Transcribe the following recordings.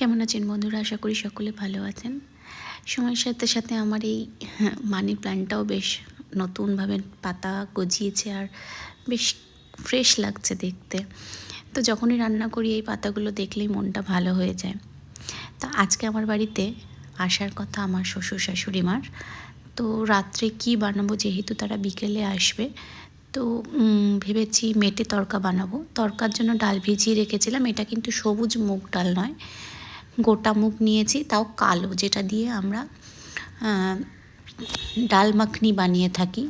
কেমন আছেন বন্ধুরা? আশা করি সকলে ভালো আছেন। সময়ের সাথে সাথে আমার এই মানি প্ল্যান্টটাও বেশ নতুনভাবে পাতা গজিয়েছে আর বেশ ফ্রেশ লাগছে দেখতে। তো যখনই রান্না করি, এই পাতাগুলো দেখলেই মনটা ভালো হয়ে যায়। তো আজকে আমার বাড়িতে আসার কথা আমার শ্বশুর শাশুড়ি মার। তো রাত্রে কি বানাবো যেহেতু তারা বিকেলে আসবে। তো ভেবেছি মেটে তরকা বানাবো। তরকার জন্য ডাল ভিজিয়ে রেখেছিলাম। এটা কিন্তু সবুজ মুগ ডাল নয়। গোটা মুগ নিয়েছি, তাও কালো, যেটা দিয়ে আমরা ডাল মাখনি বানিয়ে থাকি,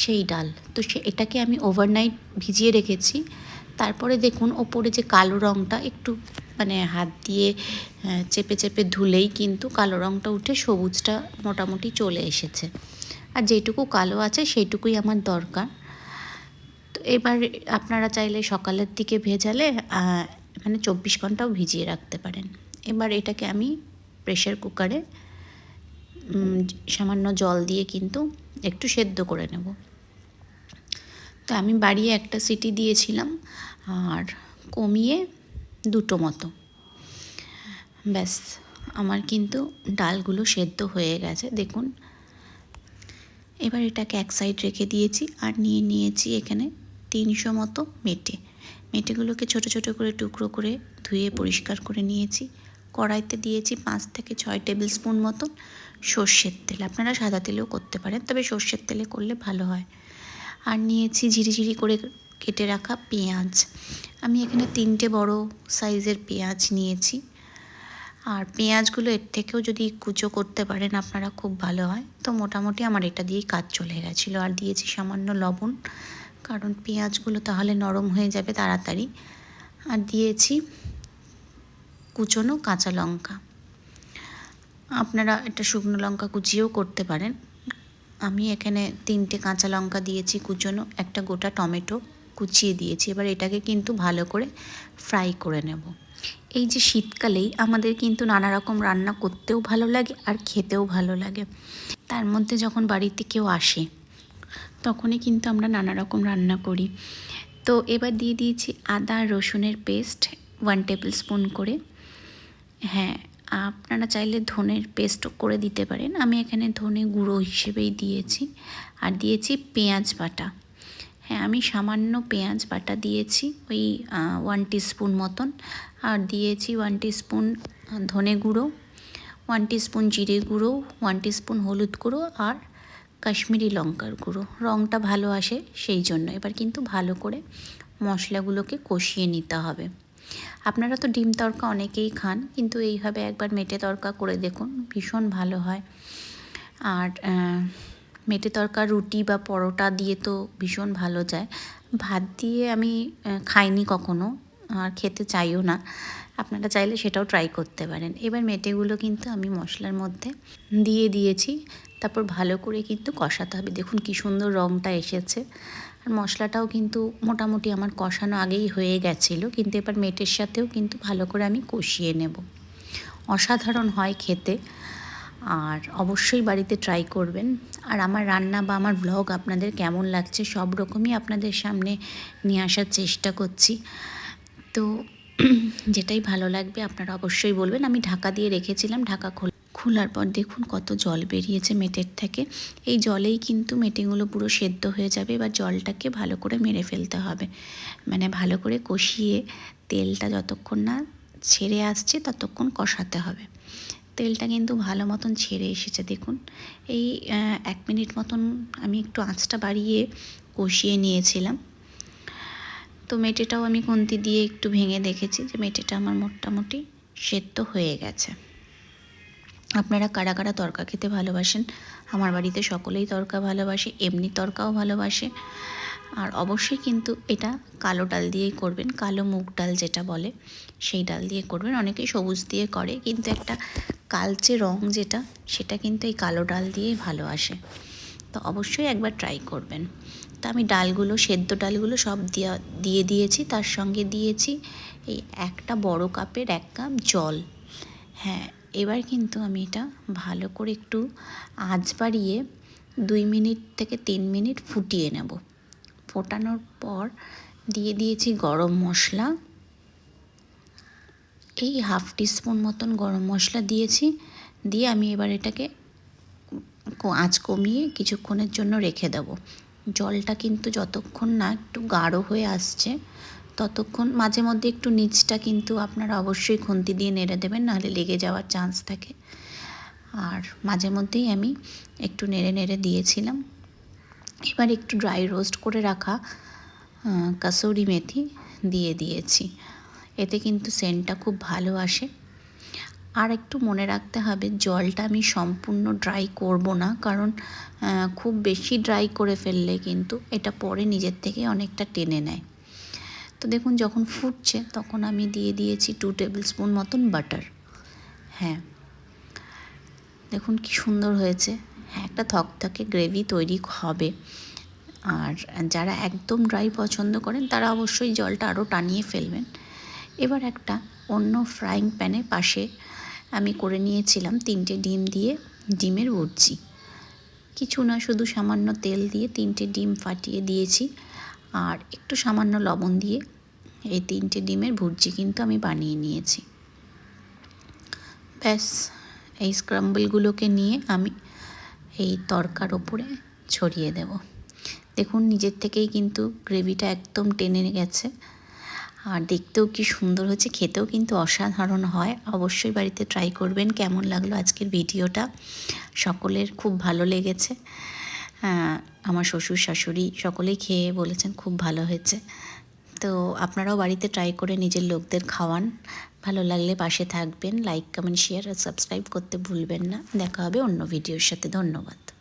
সেই ডাল। তো সে, এটাকে আমি ওভারনাইট ভিজিয়ে রেখেছি। তারপরে দেখুন, ওপরে যে কালো রঙটা একটু মানে হাত দিয়ে চেপে চেপে ধুলেই কিন্তু কালো রঙটা উঠে সবুজটা মোটামুটি চলে এসেছে। আর যেটুকু কালো আছে, সেইটুকুই আমার দরকার। তো এবার আপনারা চাইলে সকালের দিকে ভেজালে মানে চব্বিশ ঘন্টাও ভিজিয়ে রাখতে পারেন। এবার এটাকে আমি প্রেশার কুকারে সামান্য জল দিয়ে কিন্তু একটু সেদ্ধ করে নেব। তো আমি বাড়িয়ে একটা সিটি দিয়েছিলাম আর কমিয়ে দুটো মতো। ব্যাস, আমার কিন্তু ডালগুলো সেদ্ধ হয়ে গেছে, দেখুন। এবার এটাকে এক সাইড রেখে দিয়েছি আর নিয়ে নিয়েছি এখানে তিনশো মতো মেটে। মেটেগুলোকে ছোট ছোট করে টুকরো করে ধুয়ে পরিষ্কার করে নিয়েছি। কড়াইতে দিয়েছি পাঁচ থেকে ছয় টেবিল স্পুন মতন সর্ষের তেল। আপনারা সাদা তেলেও করতে পারেন, তবে সর্ষের তেলে করলে ভালো হয়। আর নিয়েছি ঝিরিঝিরি করে কেটে রাখা পেঁয়াজ। আমি এখানে তিনটে বড় সাইজের পেঁয়াজ নিয়েছি। আর পেঁয়াজগুলো এর থেকেও যদি কুচো করতে পারেন, আপনারা খুব ভালো হয়। তো মোটামুটি আমার এটা দিয়েই কাজ চলে গেছিল। আর দিয়েছি সামান্য লবণ, কারণ পেঁয়াজগুলো তাহলে নরম হয়ে যাবে তাড়াতাড়ি। আর দিয়েছি কুচোনো কাঁচা লঙ্কা। আপনারা এটা শুকনো লঙ্কা কুচিয়েও করতে পারেন। আমি এখানে তিনটে কাঁচা লঙ্কা দিয়েছি কুচনো, একটা গোটা টমেটো কুচিয়ে দিয়েছি। এবার এটাকে কিন্তু ভালো করে ফ্রাই করে নেব। এই যে শীতকালেই আমাদের কিন্তু নানা রকম রান্না করতেও ভালো লাগে আর খেতেও ভালো লাগে। তার মধ্যে যখন বাড়িতে কেউ আসে, তখনই কিন্তু আমরা নানা রকম রান্না করি। তো এবার দিয়ে দিয়েছি আদা রসুনের পেস্ট ওয়ান টেবিল স্পুন করে। হ্যাঁ আপনারা চাইলে ধনের পেস্টও করে দিতে পারেন। আমি এখানে ধনে গুঁড়ো হিসেবেই দিয়েছি। আর দিয়েছি পেঁয়াজ বাটা। হ্যাঁ আমি সামান্য পেঁয়াজ বাটা দিয়েছি, ওই ওয়ান স্পুন মতন। আর দিয়েছি ওয়ান স্পুন ধনে গুঁড়ো ওয়ান স্পুন জিরে গুঁড়ো ওয়ান স্পুন হলুদ গুঁড়ো আর কাশ্মীরি লঙ্কার গুঁড়ো। রঙটা ভালো আসে সেই জন্য। এবার কিন্তু ভালো করে মশলাগুলোকে কষিয়ে নিতে হবে। আপনারা তো ডিম তড়কা অনেকেই খান, কিন্তু এইভাবে একবার মেটে তড়কা করে দেখুন, ভীষণ ভালো হয়। আর মেটে তড়কা রুটি বা পরোটা দিয়ে তো ভীষণ ভালো যায়। ভাত দিয়ে আমি খাইনি কখনো, আর খেতে চাইও না। আপনারা চাইলে সেটাও ট্রাই করতে পারেন। এবার মেটেগুলো কিন্তু আমি মশলার মধ্যে দিয়ে দিয়েছি, তারপর ভালো করে কিন্তু কষাতে হবে। দেখুন কি সুন্দর রঙটা এসেছে। আর মশলাটাও কিন্তু মোটামুটি আমার কষানো আগেই হয়ে গেছিল, কিন্তু এবার মেটের সাথেও কিন্তু ভালো করে আমি কষিয়ে নেব। অসাধারণ হয় খেতে, আর অবশ্যই বাড়িতে ট্রাই করবেন। আর আমার রান্না বা আমার ব্লগ আপনাদের কেমন লাগছে সব রকমই আপনাদের সামনে নিয়ে আসার চেষ্টা করছি। তো যেটাই ভালো লাগবে আপনারা অবশ্যই বলবেন। আমি ঢাকা দিয়ে রেখেছিলাম, ঢাকা খোল খোলার পর দেখুন কত জল বেরিয়েছে মেটের থেকে। এই জলেই কিন্তু মেটেগুলো পুরো সেদ্ধ হয়ে যাবে, এবার জলটাকে ভালো করে মেরে ফেলতে হবে। মানে ভালো করে কষিয়ে তেলটা যতক্ষণ না ছেড়ে আসছে ততক্ষণ কষাতে হবে। তেলটা কিন্তু ভালো মতন ছেড়ে এসেছে, দেখুন। এই এক মিনিট মতন আমি একটু আঁচটা বাড়িয়ে কষিয়ে নিয়েছিলাম। তো মেটেটাও আমি খুন্তি দিয়ে একটু ভেঙে দেখেছি যে মেটেটা আমার মোটামুটি সেদ্ধ হয়ে গেছে। আপনারা কারা কারা তরকা খেতে ভালোবাসেন? আমার বাড়িতে সকলেই তরকা ভালোবাসে, এমনি তরকাও ভালোবাসে। আর অবশ্যই কিন্তু এটা কালো ডাল দিয়েই করবেন, কালো মুগ ডাল যেটা বলে, সেই ডাল দিয়ে করবেন। অনেকেই সবুজ দিয়ে করে, কিন্তু একটা কালচে রং যেটা, সেটা কিন্তু এই কালো ডাল দিয়েই ভালো আসে। তো অবশ্যই একবার ট্রাই করবেন। তো আমি ডালগুলো, সেদ্ধ ডালগুলো সব দিয়া, দিয়ে দিয়েছি, তার সঙ্গে দিয়েছি এই একটা বড় কাপের এক কাপ জল। হ্যাঁ এবার কিন্তু আমি এটা ভালো করে একটু আঁচ বাড়িয়ে দুই মিনিট থেকে তিন মিনিট ফুটিয়ে নেব। ফোটানোর পর দিয়ে দিয়েছি গরম মশলা। এই হাফ টিস্পুন মতন গরম মশলা দিয়েছি। দিয়ে আমি এবার এটাকে আঁচ কমিয়ে কিছুক্ষণের জন্য রেখে দেবো। জলটা কিন্তু যতক্ষণ না একটু গাঢ় হয়ে আসছে ততক্ষণ মাঝে মধ্যে একটু নিচটা কিন্তু আপনারা অবশ্যই খুন্তি দিয়ে নেড়ে দেবেন, নাহলে লেগে যাওয়ার চান্স থাকে। আর মাঝে মধ্যেই আমি একটু নেড়ে নেড়ে দিয়েছিলাম। এবার একটু ড্রাই রোস্ট করে রাখা কাসুরি মেথি দিয়ে দিয়েছি। এতে কিন্তু সেন্টটা খুব ভালো আসে। আর একটু মনে রাখতে হবে, জলটা আমি সম্পূর্ণ ড্রাই করব না, কারণ খুব বেশি ড্রাই করে ফেললে কিন্তু এটা পরে নিজের থেকে অনেকটা টেনে নেয়। তো দেখুন, যখন ফুটছে, তখন আমি দিয়ে দিয়েছি টু টেবিল স্পুন মতন বাটার হ্যাঁ। দেখুন কি সুন্দর হয়েছে। হ্যাঁ একটা থকথকে গ্রেভি তৈরি হবে। আর যারা একদম ড্রাই পছন্দ করেন, তারা অবশ্যই জলটা আরও টানিয়ে ফেলবেন। এবার একটা অন্য ফ্রাইং প্যানে পাশে আমি করে নিয়েছিলাম তিনটে ডিম দিয়ে ডিমের ভুর্জি। কিছু না, শুধু সামান্য তেল দিয়ে তিনটে ডিম ফাটিয়ে দিয়েছি। আর একটু সামান্য লবণ দিয়ে এই তিনটে ডিমের ভুর্জি কিন্তু আমি বানিয়ে নিয়েছি। ব্যাস, এই স্ক্রাম্বলগুলোকে নিয়ে আমি এই তরকার ওপরে ছড়িয়ে দেব। দেখুন, নিজের থেকেই কিন্তু গ্রেভিটা একদম টেনে গেছে। আর দেখতেও কি সুন্দর হচ্ছে খেতেও কিন্তু অসাধারণ হয়। অবশ্যই বাড়িতে ট্রাই করবেন, কেমন লাগল আজকের ভিডিওটা? সকলের খুব ভালো লেগেছে। আমার শ্বশুর, শাশুড়ি সকলেই খেয়ে বলেছেন খুব ভালো হয়েছে। তো আপনারাও বাড়িতে ট্রাই করে নিজের লোকদের খাওয়ান। ভালো লাগলে পাশে থাকবেন লাইক কমেন্ট শেয়ার আর সাবস্ক্রাইব করতে ভুলবেন না। দেখা হবে অন্য ভিডিওর সাথে। ধন্যবাদ।